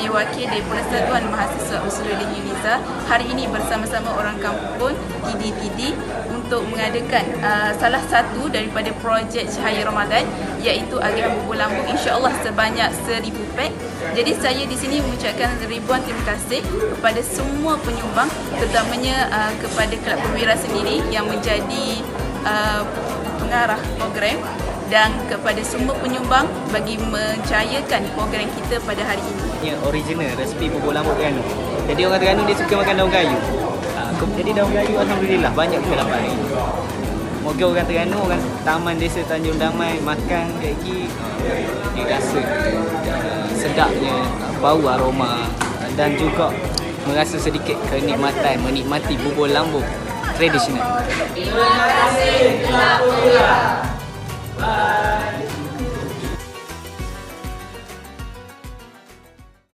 saya wakil dari Persatuan Mahasiswa Usuluddin Uniza hari ini bersama-sama orang kampung TD-TD untuk mengadakan uh, salah satu daripada projek Cahaya Ramadan iaitu agihan bubur lambung. insya-Allah sebanyak 1000 pack. Jadi saya di sini mengucapkan ribuan terima kasih kepada semua penyumbang terutamanya uh, kepada Kelab Perwira sendiri yang menjadi uh, pengarah program dan kepada semua penyumbang bagi mencayakan program kita pada hari ini. Ya, original resipi bubur lambuk Terengganu. Jadi orang Terengganu dia suka makan daun kayu. Ha, jadi daun kayu alhamdulillah banyak kita dapat hari ini. Moga orang Terengganu, orang Taman Desa Tanjung Damai makan kat gigi dia rasa uh, sedapnya bau aroma dan juga merasa sedikit kenikmatan menikmati bubur lambuk tradisional. Terima kasih.